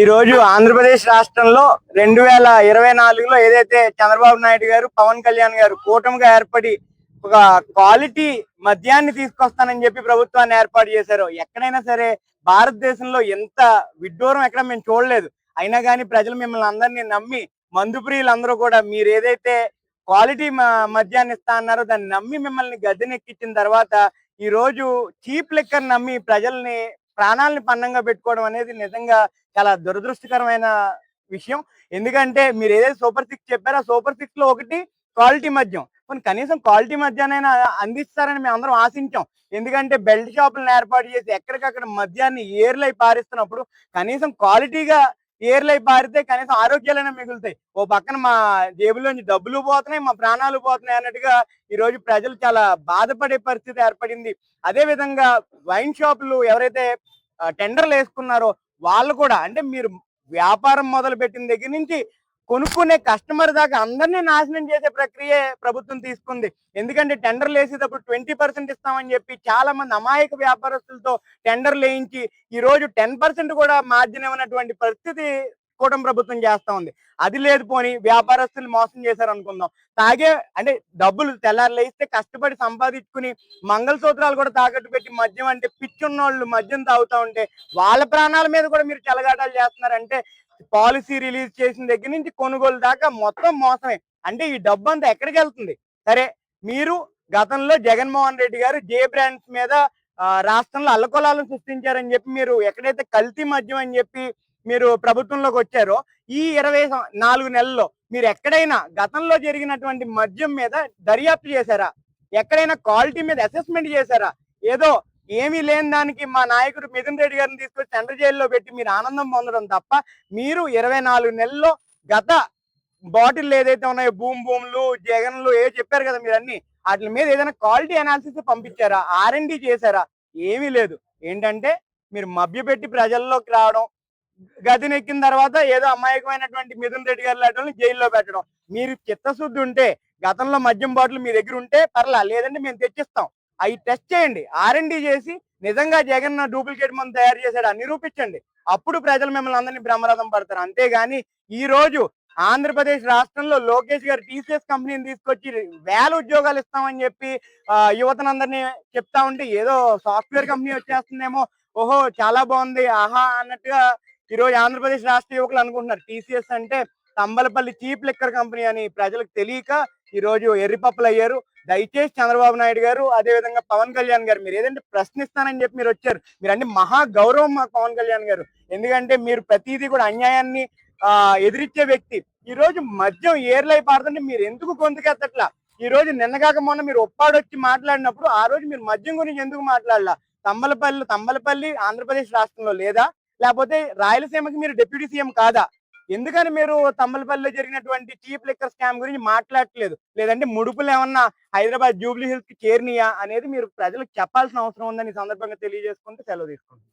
ఈ రోజు ఆంధ్రప్రదేశ్ రాష్ట్రంలో రెండు వేల ఇరవై నాలుగులో ఏదైతే చంద్రబాబు నాయుడు గారు పవన్ కళ్యాణ్ గారు కూటమిగా ఏర్పడి ఒక క్వాలిటీ మద్యాన్ని తీసుకొస్తానని చెప్పి ప్రభుత్వాన్ని ఏర్పాటు చేశారు. ఎక్కడైనా సరే భారతదేశంలో ఎంత విడ్డూరం ఎక్కడ మేము చూడలేదు. అయినా కానీ ప్రజలు మిమ్మల్ని అందరినీ నమ్మి మందు ప్రియులందరూ కూడా మీరు ఏదైతే క్వాలిటీ మద్యాన్ని ఇస్తా అన్నారో దాన్ని నమ్మి మిమ్మల్ని గద్దెనెక్కించిన తర్వాత ఈ రోజు చీప్ లెక్కర్ నమ్మి ప్రజల్ని ప్రాణాలని పన్నంగా పెట్టుకోవడం అనేది నిజంగా చాలా దురదృష్టకరమైన విషయం. ఎందుకంటే మీరు ఏదైతే సూపర్ సిక్స్ చెప్పారో ఆ సూపర్ సిక్స్లో ఒకటి క్వాలిటీ మద్యం. కొన్ని కనీసం క్వాలిటీ మద్యానైనా అందిస్తారని మేము అందరం ఆశించాం. ఎందుకంటే బెల్ట్ షాపులను ఏర్పాటు చేసి ఎక్కడికక్కడ మద్యాన్ని ఏర్లై పారిస్తున్నప్పుడు కనీసం క్వాలిటీగా ఏర్లై పారితే కనీసం ఆరోగ్యాలైనా మిగులుతాయి. ఓ పక్కన మా జేబులోంచి డబ్బులు పోతున్నాయి మా ప్రాణాలు పోతున్నాయి అన్నట్టుగా ఈ రోజు ప్రజలు చాలా బాధపడే పరిస్థితి ఏర్పడింది. అదే విధంగా వైన్ షాపులు ఎవరైతే టెండర్లు వేసుకున్నారో వాళ్ళు కూడా అంటే మీరు వ్యాపారం మొదలు పెట్టిన దగ్గర నుంచి కొనుక్కునే కస్టమర్ దాకా అందరినీ నాశనం చేసే ప్రక్రియ ప్రభుత్వం తీసుకుంది. ఎందుకంటే టెండర్లు వేసేటప్పుడు ట్వంటీ పర్సెంట్ ఇస్తామని చెప్పి చాలా మంది అమాయక వ్యాపారస్తులతో టెండర్లు వేయించి ఈ రోజు టెన్ పర్సెంట్ కూడా మార్జిన్ ఇవ్వనటువంటి పరిస్థితి కూటమి ప్రభుత్వం చేస్తా ఉంది. అది లేదు పోని వ్యాపారస్తులు మోసం చేశారు అనుకుందాం. తాగే అంటే డబ్బులు తెల్లారులు వేస్తే కష్టపడి సంపాదించుకుని మంగళసూత్రాలు కూడా తాకట్టు పెట్టి మద్యం అంటే పిచ్చున్నోళ్ళు మద్యం తాగుతా ఉంటే వాళ్ళ ప్రాణాల మీద కూడా మీరు చెలగాటాలు చేస్తున్నారంటే పాలసీ రిలీజ్ చేసిన దగ్గర నుంచి కొనుగోలు దాకా మొత్తం మోసమే. అంటే ఈ డబ్బు అంతా ఎక్కడికి వెళ్తుంది? సరే మీరు గతంలో జగన్మోహన్ రెడ్డి గారు జే బ్రాండ్స్ మీద రాష్ట్రంలో అల్లకొలాలను సృష్టించారని చెప్పి మీరు ఎక్కడైతే కల్తీ మద్యం అని చెప్పి మీరు ప్రభుత్వంలోకి వచ్చారో ఈ ఇరవై నాలుగు నెలల్లో మీరు ఎక్కడైనా గతంలో జరిగినటువంటి మద్యం మీద దర్యాప్తు చేశారా? ఎక్కడైనా క్వాలిటీ మీద అసెస్మెంట్ చేశారా? ఏదో ఏమీ లేని దానికి మా నాయకుడు మిథున్ రెడ్డి గారిని తీసుకొచ్చి సెంట్రల్ జైల్లో పెట్టి మీరు ఆనందం పొందడం తప్ప మీరు ఇరవై నాలుగు నెలల్లో గత బాటిల్ ఏదైతే ఉన్నాయో భూమ్ భూములు జగన్లు ఏ చెప్పారు కదా మీరు అన్ని వాటి మీద ఏదైనా క్వాలిటీ అనాలిసిస్ పంపించారా? ఆర్ఎండి చేశారా? ఏమీ లేదు. ఏంటంటే మీరు మభ్యపెట్టి ప్రజల్లోకి రావడం గదినెక్కిన తర్వాత ఏదో అమాయకమైనటువంటి మిథున్ రెడ్డి గారి లాంటి జైల్లో పెట్టడం. మీరు చిత్తశుద్ధి ఉంటే గతంలో మద్యం బాటిల్ మీ దగ్గర ఉంటే పర్లా లేదంటే మేము తెచ్చిస్తాం. అవి టెస్ట్ చేయండి. ఆర్ఎండి చేసి నిజంగా జగన్ డూప్లికేట్ మందు తయారు చేశాడు అని నిరూపించండి. అప్పుడు ప్రజలు మిమ్మల్ని అందరినీ బ్రహ్మరథం పడతారు. అంతేగాని ఈ రోజు ఆంధ్రప్రదేశ్ రాష్ట్రంలో లోకేష్ గారు టీసీఎస్ కంపెనీని తీసుకొచ్చి వేల ఉద్యోగాలు ఇస్తామని చెప్పి యువతనందరినీ చెప్తా ఉంటే ఏదో సాఫ్ట్వేర్ కంపెనీ వచ్చేస్తుందేమో. ఓహో చాలా బాగుంది. ఆహా అన్నట్టుగా ఈరోజు ఆంధ్రప్రదేశ్ రాష్ట్ర యువకులు అనుకుంటున్నారు. టీసీఎస్ అంటే తంబలపల్లి చీప్ లిక్కర్ కంపెనీ అని ప్రజలకు తెలియక ఈ రోజు ఎర్రిపప్పులు అయ్యారు. దయచేసి చంద్రబాబు నాయుడు గారు అదే విధంగా పవన్ కళ్యాణ్ గారు మీరు ఏదంటే ప్రశ్నిస్తానని చెప్పి మీరు వచ్చారు. మీరు అంటే మహా గౌరవం మా పవన్ కళ్యాణ్ గారు. ఎందుకంటే మీరు ప్రతిదీ కూడా అన్యాయాన్ని ఆ ఎదిరించే వ్యక్తి. ఈ రోజు మద్యం ఏర్లై పారుతుంటే మీరు ఎందుకు గొంతుకెత్తట్లా? ఈ రోజు నిన్నగాక మొన్న మీరు ఒప్పాడొచ్చి మాట్లాడినప్పుడు ఆ రోజు మీరు మద్యం గురించి ఎందుకు మాట్లాడలా? తంబలపల్లి తంబలపల్లి ఆంధ్రప్రదేశ్ రాష్ట్రంలో లేదా? లేకపోతే రాయలసీమకి మీరు డిప్యూటీ సీఎం కాదా? ఎందుకని మీరు తమ్మలపల్లిలో జరిగినటువంటి చీప్ లిక్కర్ స్కామ్ గురించి మాట్లాడట్లేదు? లేదంటే ముడుపులు ఏమన్నా హైదరాబాద్ జూబ్లీ హిల్స్కి చేరినాయా అనేది మీరు ప్రజలకు చెప్పాల్సిన అవసరం ఉందని సందర్భంగా తెలియజేసుకుంటూ సెలవు తీసుకుంటాం